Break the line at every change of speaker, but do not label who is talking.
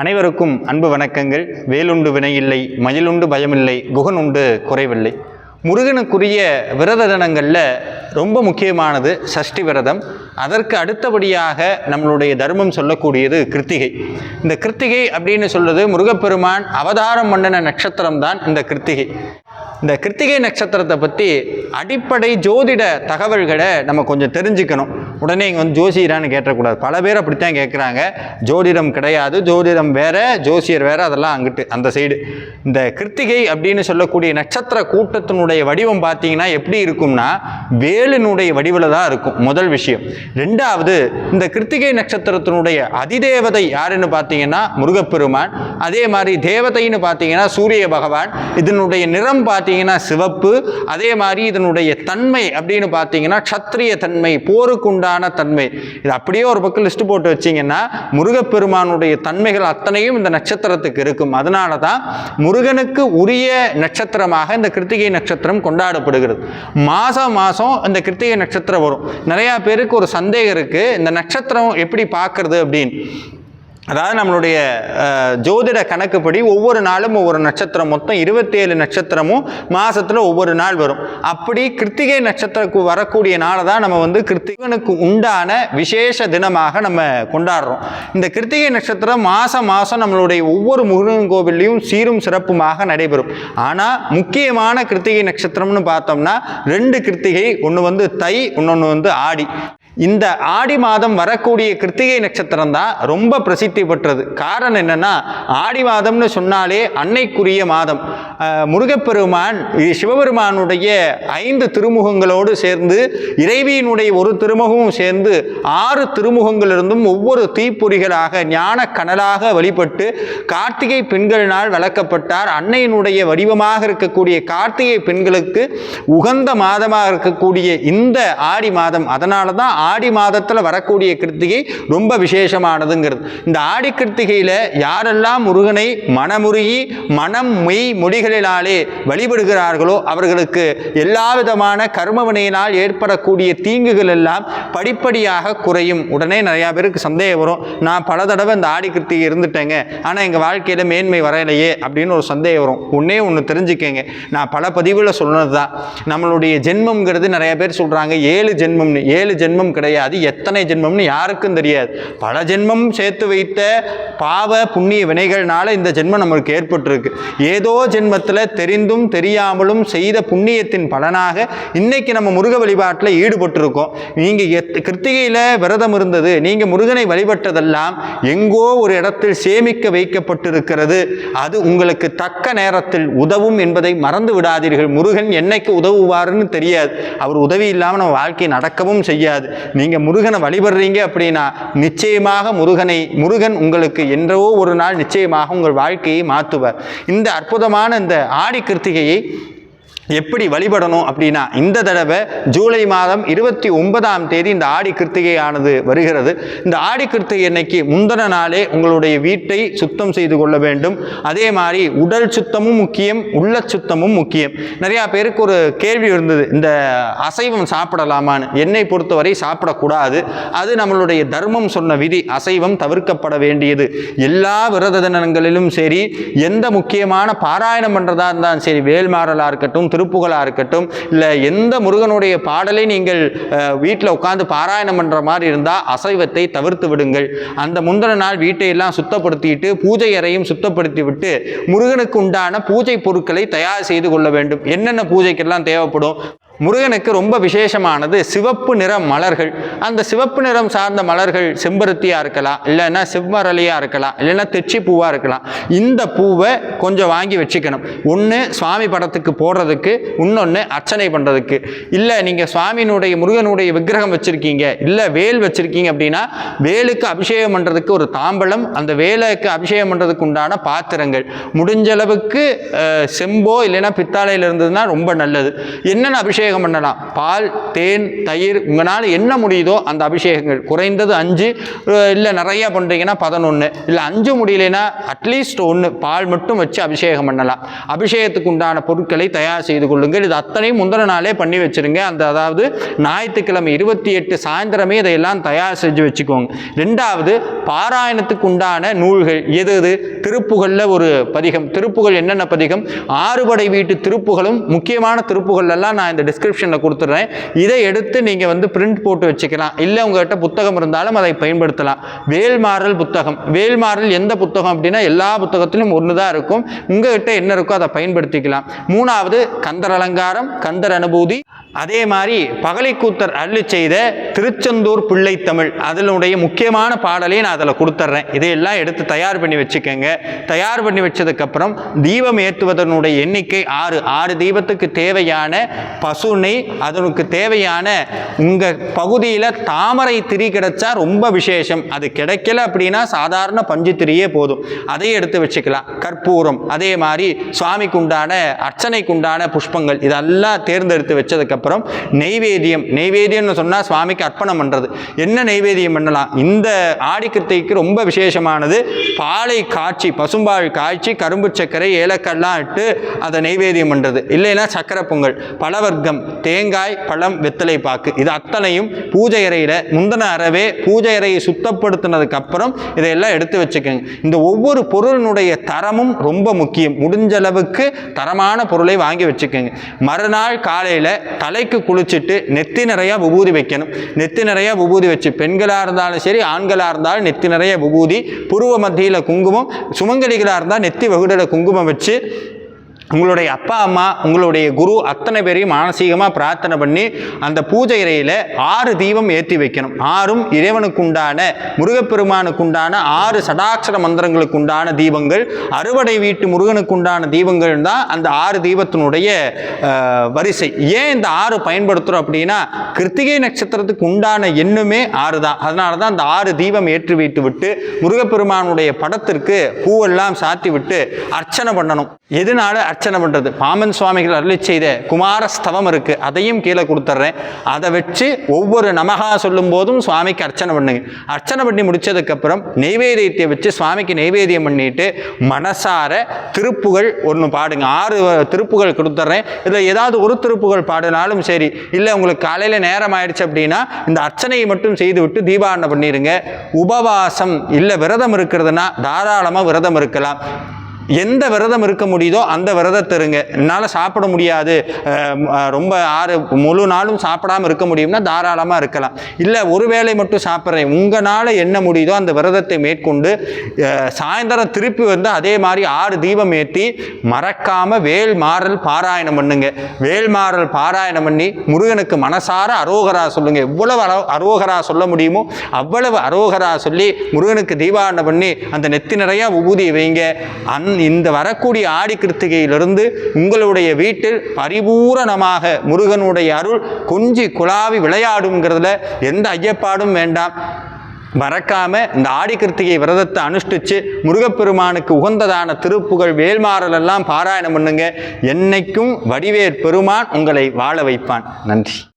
அனைவருக்கும் அன்பு வணக்கங்கள். வேலுண்டு வினையில்லை மயிலுண்டு பயமில்லை குகனுண்டு குறைவில்லை. முருகனுக்குரிய விரத தினங்களில் ரொம்ப முக்கியமானது சஷ்டி விரதம். அதற்கு அடுத்தபடியாக நம்மளுடைய தர்மம் சொல்லக்கூடியது கிருத்திகை. இந்த கிருத்திகை அப்படின்னு சொல்வது முருகப்பெருமான் அவதாரம் பண்ணின நட்சத்திரம் தான் இந்த கிருத்திகை. இந்த கிருத்திகை நட்சத்திரத்தை பற்றி அடிப்படை ஜோதிட தகவல்களை நம்ம கொஞ்சம் தெரிஞ்சுக்கணும். உடனே இங்கே வந்து ஜோசியரான்னு கேட்டக்கூடாது. பல பேர் அப்படித்தான் கேட்குறாங்க ஜோதிடம் கிடையாது. ஜோதிடம் வேறு ஜோசியர் வேறு அதெல்லாம் அங்கிட்டு அந்த சைடு இந்த கிருத்திகை அப்படின்னு சொல்லக்கூடிய நட்சத்திர கூட்டத்தினுடைய வடிவம் பார்த்தீங்கன்னா எப்படி இருக்கும்னா வேலினுடைய வடிவில் தான் இருக்கும் முதல் விஷயம். ரெண்டாவது இந்த கிருத்திகை நட்சத்திரத்தினுடைய அதிதேவதை யாருன்னு பார்த்தீங்கன்னா முருகப்பெருமான். அதே மாதிரி தேவதைன்னு பார்த்தீங்கன்னா சூரிய பகவான். இதனுடைய நிறம் பார்த்தீங்கன்னா சிவப்பு. அதே மாதிரி இதனுடைய தன்மை அப்படின்னு பார்த்தீங்கன்னா க்ஷத்ரிய தன்மை உண்டான தன்மை. இது அப்படியே ஒரு பக்கம் லிஸ்ட் போட்டு வச்சிங்கன்னா முருகப்பெருமானுடைய தன்மைகள் அத்தனையும் இந்த நட்சத்திரத்துக்கு இருக்கும். அதனால தான் முருகனுக்கு உரிய நட்சத்திரமாக இந்த கிருத்திகை நட்சத்திரம் கொண்டாடப்படுகிறது. மாதம் மாதம் இந்த கிருத்திகை நட்சத்திரம் வரும். நிறையா பேருக்கு ஒரு சந்தேகம் இருக்குது இந்த நட்சத்திரம் எப்படி பார்க்கறது அப்படின்னு. அதாவது நம்மளுடைய ஜோதிட கணக்குப்படி ஒவ்வொரு நாளும் ஒவ்வொரு நட்சத்திரம் மொத்தம் இருபத்தேழு நட்சத்திரமும் மாதத்தில் ஒவ்வொரு நாள் வரும். அப்படி கிருத்திகை நட்சத்திரக்கு வரக்கூடிய நாளை தான் நம்ம வந்து கிருத்திகனுக்கு உண்டான விசேஷ தினமாக நம்ம கொண்டாடுறோம். இந்த கிருத்திகை நட்சத்திரம் மாதம் மாதம் நம்மளுடைய ஒவ்வொரு முருகன் கோவில்லையும் சீரும் சிறப்புமாக நடைபெறும். ஆனால் முக்கியமான கிருத்திகை நட்சத்திரம்னு பார்த்தோம்னா ரெண்டு கிருத்திகை ஒன்று வந்து தை இன்னொன்று வந்து ஆடி. இந்த ஆடி மாதம் வரக்கூடிய கிருத்திகை நட்சத்திரம் தான் ரொம்ப பிரசித்தி பெற்றது. காரணம் என்னென்னா ஆடி மாதம்னு சொன்னாலே அன்னைக்குரிய மாதம். முருகப்பெருமான் சிவபெருமானுடைய ஐந்து திருமுகங்களோடு சேர்ந்து இறைவியினுடைய ஒரு திருமுகமும் சேர்ந்து ஆறு திருமுகங்களிலிருந்தும் ஒவ்வொரு தீப்பொறிகளாக ஞான கனலாக வழிபட்டு கார்த்திகை பெண்களினால் வளர்க்கப்பட்டார். அன்னையினுடைய வடிவமாக இருக்கக்கூடிய கார்த்திகை பெண்களுக்கு உகந்த மாதமாக இருக்கக்கூடிய இந்த ஆடி மாதம் அதனால தான் ஆடி மாதத்தில் வரக்கூடிய கிருத்திகை ரொம்ப விசேஷமானதுங்கிறது. இந்த ஆடி கிருத்திகையில் யாரெல்லாம் முருகனை மனமுருகி மனம் மெய் மொழிகளினாலே வழிபடுகிறார்களோ அவர்களுக்கு எல்லா விதமான கர்மவினையினால் ஏற்படக்கூடிய தீங்குகள் எல்லாம் படிப்படியாக குறையும். உடனே நிறையா பேருக்கு சந்தேகம் வரும். நான் பல தடவை இந்த ஆடி கிருத்திகை இருந்துட்டேங்க. ஆனால் எங்கள் வாழ்க்கையில் மேன்மை வரையலையே அப்படின்னு ஒரு சந்தேகம் வரும். ஒன்றே ஒன்று தெரிஞ்சுக்கங்க. நான் பல பதிவில் சொன்னது தான் நம்மளுடைய ஜென்மங்கிறது நிறைய பேர் சொல்கிறாங்க ஏழு ஜென்மம்னு. ஏழு ஜென்மம் கிடையாது. எத்தனை ஜென்மம்னு யாருக்கும் தெரியாது. பல ஜென்மம் சேர்த்து வைத்த பாவ புண்ணிய வினைகள்னால இந்த ஜென்மம் நம்மளுக்கு ஏற்பட்டிருக்கு. ஏதோ ஜென்மத்தில் தெரிந்தும் தெரியாமலும் செய்த புண்ணியத்தின் பலனாக இன்னைக்கு நம்ம முருக வழிபாட்டில் ஈடுபட்டிருக்கோம். நீங்கள் எத் கிருத்திகையில் விரதம் இருந்தது நீங்கள் முருகனை வழிபட்டதெல்லாம் எங்கோ ஒரு இடத்தில் சேமிக்க வைக்கப்பட்டிருக்கிறது. அது உங்களுக்கு தக்க நேரத்தில் உதவும் என்பதை மறந்து விடாதீர்கள். முருகன் என்னைக்கு உதவுவாருன்னு தெரியாது. அவர் உதவி இல்லாமல் நம்ம வாழ்க்கை நடக்கவும் செய்யாது. நீங்கள் முருகனை வழிபடுறீங்க அப்படின்னா நிச்சயமாக முருகனை முருகன் உங்களுக்கு என்றோ ஒரு நாள் நிச்சயமாக உங்கள் வாழ்க்கையை மாற்றுவர் இந்த அற்புதமான இந்த ஆடி கிருத்திகையை எப்படி வழிபடணும் அப்படின்னா இந்த தடவை ஜூலை மாதம் இருபத்தி ஒன்பதாம் தேதி இந்த ஆடி கிருத்திகையானது வருகிறது. இந்த ஆடி கிருத்திகை அன்னைக்கு முந்தின நாளே உங்களுடைய வீட்டை சுத்தம் செய்து கொள்ள வேண்டும். அதே மாதிரி உடல் சுத்தமும் முக்கியம் உள்ள சுத்தமும் முக்கியம். நிறையா பேருக்கு ஒரு கேள்வி இருந்தது இந்த அசைவம் சாப்பிடலாமான்னு. என்னை பொறுத்தவரை சாப்பிடக்கூடாது. அது நம்மளுடைய தர்மம் சொன்ன விதி அசைவம் தவிர்க்கப்பட வேண்டியது. எல்லா விரத தினங்களிலும் சரி எந்த முக்கியமான பாராயணம் பண்ணுறதா இருந்தாலும் சரி வேல்மாறலாக இருக்கட்டும் திருப்புகளாக இருக்கட்டும் இல்லை எந்த முருகனுடைய பாடலை நீங்கள் வீட்டில் உட்காந்து பாராயணம் பண்ணுற மாதிரி இருந்தால் அசைவத்தை தவிர்த்து விடுங்கள். அந்த முந்தின நாள் வீட்டையெல்லாம் சுத்தப்படுத்திட்டு பூஜை அறையும் சுத்தப்படுத்தி விட்டு முருகனுக்கு உண்டான பூஜை பொருட்களை தயார் செய்து கொள்ள வேண்டும். என்னென்ன பூஜைக்கெல்லாம் தேவைப்படும்? முருகனுக்கு ரொம்ப விசேஷமானது சிவப்பு நிற மலர்கள். அந்த சிவப்பு நிறம் சார்ந்த மலர்கள் செம்பருத்தியாக இருக்கலாம் இல்லைன்னா செவ்வரளியாக இருக்கலாம் இல்லைன்னா தெச்சி பூவாக இருக்கலாம். இந்த பூவை கொஞ்சம் வாங்கி வச்சுக்கணும். ஒன்று சுவாமி படத்துக்கு போடுறதுக்கு இன்னொன்று அர்ச்சனை பண்ணுறதுக்கு இல்லை நீங்கள் சுவாமியினுடைய முருகனுடைய விக்கிரகம் வச்சுருக்கீங்க இல்லை வேல் வச்சுருக்கீங்க அப்படின்னா வேலுக்கு அபிஷேகம் பண்ணுறதுக்கு ஒரு தாம்பலம் அந்த வேலைக்கு அபிஷேகம் பண்ணுறதுக்கு உண்டான பாத்திரங்கள். முடிஞ்ச அளவுக்கு செம்போ இல்லைன்னா பித்தாலையில் இருந்ததுன்னா ரொம்ப நல்லது. என்னென்ன அபிஷேகம் அபிஷேகம் பண்ணலாம். பால் தேன் தயிர் உங்களால் என்ன முடியுதோ அந்த அபிஷேகங்கள். குறைந்தது அஞ்சு இல்லை நிறையா பண்ணுறீங்கன்னா பதினொன்று இல்லை அஞ்சு முடியலைன்னா அட்லீஸ்ட் ஒன்று பால் மட்டும் வச்சு அபிஷேகம் பண்ணலாம். அபிஷேகத்துக்கு உண்டான பொருட்களை தயார் செய்து கொள்ளுங்கள். இது அத்தனையும் முந்தின நாளே பண்ணி வச்சிருங்க. அந்த அதாவது ஞாயிற்றுக்கிழமை இருபத்தி எட்டு சாயந்தரமே இதையெல்லாம் தயார் செஞ்சு வச்சுக்கோங்க. ரெண்டாவது பாராயணத்துக்கு உண்டான நூல்கள். எது எது? திருப்புகளில் ஒரு பதிகம். திருப்புகள் என்னென்ன பதிகம்? ஆறுபடை வீட்டு திருப்புகளும் முக்கியமான திருப்புகள் எல்லாம் நான் இந்த டிஸ்கிரிப்ஷனில் கொடுத்துட்றேன். இதை எடுத்து நீங்கள் வந்து பிரிண்ட் போட்டு வச்சுக்கலாம். இல்லை உங்கள்கிட்ட புத்தகம் இருந்தாலும் அதை பயன்படுத்தலாம். வேல்மாறல் புத்தகம். வேல்மாறல் எந்த புத்தகம் அப்படின்னா எல்லா புத்தகத்திலும் ஒன்று தான் இருக்கும். உங்கள்கிட்ட என்ன இருக்கோ அதை பயன்படுத்திக்கலாம். மூணாவது கந்தர் அலங்காரம் கந்தர் அனுபூதி. அதே மாதிரி பகலைக்கூத்தர் அருளி செய்த திருச்செந்தூர் பிள்ளை தமிழ் அதனுடைய முக்கியமான பாடலையும் நான் அதில் கொடுத்துட்றேன். இதையெல்லாம் எடுத்து தயார் பண்ணி வச்சுக்கோங்க. தயார் பண்ணி வச்சதுக்கப்புறம் தீபம் ஏற்றுவதனுடைய எண்ணிக்கை ஆறு. ஆறு தீபத்துக்கு தேவையான பசு பசுனை அதனுக்கு தேவையான உங்கள் பகுதியில் தாமரை திரி கிடைச்சா ரொம்ப விசேஷம். அது கிடைக்கல அப்படின்னா சாதாரண பஞ்சு திரியே போதும். அதையே எடுத்து வச்சுக்கலாம். கற்பூரம் அதே மாதிரி சுவாமிக்கு உண்டான அர்ச்சனைக்கு உண்டான புஷ்பங்கள் இதெல்லாம் தேர்ந்தெடுத்து வச்சதுக்கப்புறம் நெய்வேதியம் நெய்வேதியம்னு சொன்னால் சுவாமிக்கு அர்ப்பணம் பண்ணுறது என்ன நெய்வேதியம் பண்ணலாம்? இந்த ஆடிக்கிருத்தைக்கு ரொம்ப விசேஷமானது பாலை காய்ச்சி பசும்பால் காய்ச்சி கரும்பு சர்க்கரை ஏலக்கல்லாம் இட்டு அதை நெய்வேதியம் பண்ணுறது இல்லைன்னா சக்கரை பொங்கல். பழவர்க்கம் தேங்காய் பழம் வெத்தலை பாக்கு. இது அத்தனையும் பூஜை அறையில் முந்தின அறவே பூஜை அறையை சுத்தப்படுத்தினதுக்கு அப்புறம் இதையெல்லாம் எடுத்து வச்சுக்கோங்க. இந்த ஒவ்வொரு பொருளினுடைய தரமும் ரொம்ப முக்கியம். முடிஞ்ச அளவுக்கு தரமான பொருளை வாங்கி வச்சுக்கோங்க. மறுநாள் காலையில் தலைக்கு குளிச்சுட்டு நெத்தி நிறையா விபூதி வைக்கணும். நெத்தி நிறையா விபூதி வச்சு பெண்களாக இருந்தாலும் சரி ஆண்களாக இருந்தாலும் நெத்தி நிறைய விபூதி புருவ மத்தியில் குங்குமம் சுமங்கலிகளாக இருந்தால் நெத்தி வகுடல குங்குமம் வச்சு உங்களுடைய அப்பா அம்மா உங்களுடைய குரு அத்தனை பேரையும் மானசீகமாக பிரார்த்தனை பண்ணி அந்த பூஜை அறையில் ஆறு தீபம் ஏற்றி வைக்கணும். ஆறும் இறைவனுக்குண்டான முருகப்பெருமானுக்குண்டான ஆறு சடாட்சர மந்திரங்களுக்கு உண்டான தீபங்கள் அறுவடை வீட்டு முருகனுக்குண்டான தீபங்கள் தான் அந்த ஆறு தீபத்தினுடைய வரிசை. ஏன் இந்த ஆறு பயன்படுத்துகிறோம் அப்படின்னா கிருத்திகை நட்சத்திரத்துக்கு உண்டான எண்ணுமே ஆறு தான். அதனால தான் அந்த ஆறு தீபம் ஏற்றி வைத்து விட்டு முருகப்பெருமானுடைய படத்திற்கு பூவெல்லாம் சாத்தி விட்டு அர்ச்சனை பண்ணணும். எதனால அர்ச்சனை பண்ணுறது பாமன் சுவாமிகள் அருளி செய்த குமாரஸ்தவம் இருக்குது அதையும் கீழே கொடுத்துட்றேன் அதை வச்சு ஒவ்வொரு நமகா சொல்லும் போதும் சுவாமிக்கு அர்ச்சனை பண்ணுங்க. அர்ச்சனை பண்ணி முடிச்சதுக்கப்புறம் நெய்வேதியத்தை வச்சு சுவாமிக்கு நெய்வேதியம் பண்ணிட்டு மனசார திருப்புகள் ஒன்று பாடுங்க. ஆறு திருப்புகள் கொடுத்துட்றேன் இதில் ஏதாவது ஒரு திருப்புகள் பாடினாலும் சரி இல்லை உங்களுக்கு காலையில் நேரம் ஆயிடுச்சு அப்படின்னா இந்த அர்ச்சனையை மட்டும் செய்து விட்டு தீபாவனை பண்ணிடுங்க உபவாசம் இல்லை விரதம் இருக்கிறதுனா தாராளமாக விரதம் இருக்கலாம். எந்த விரதம் இருக்க முடியுதோ அந்த விரதத்தை இருங்க. என்னால் சாப்பிட முடியாது. ரொம்ப ஆறு முழு நாளும் சாப்பிடாம இருக்க முடியும்னா தாராளமாக இருக்கலாம். இல்லை ஒரு வேளை மட்டும் சாப்பிட்றேன். உங்களால் என்ன முடியுதோ அந்த விரதத்தை மேற்கொண்டு சாயந்தரம் திருப்பி வந்து அதே மாதிரி ஆறு தீபம் ஏற்றி மறக்காமல் வேல் மாறல் பாராயணம் பண்ணுங்க. வேல் மாறல் பாராயணம் பண்ணி முருகனுக்கு மனசார அரோகரா சொல்லுங்கள் எவ்வளவு அரோ அரோகரா சொல்ல முடியுமோ அவ்வளவு அரோகரா சொல்லி முருகனுக்கு தீபாரணம் பண்ணி அந்த நெத்தி நிறையா உபூதியை வைங்க. அந் இந்த வரக்கூடிய ஆடி கிருத்திகையிலிருந்து உங்களுடைய வீட்டில் பரிபூரணமாக முருகனுடைய அருள் கொஞ்சி குழாவி விளையாடுங்கிறதுல எந்த ஐயப்பாடும் வேண்டாம். மறக்காம இந்த ஆடி கிருத்திகை விரதத்தை அனுஷ்டிச்சு முருகப்பெருமானுக்கு உகந்ததான திருப்புகழ் வேல்மாறல் எல்லாம் பாராயணம் பண்ணுங்க. என்னைக்கும் வடிவேற் பெருமான் உங்களை வாழ வைப்பான். நன்றி.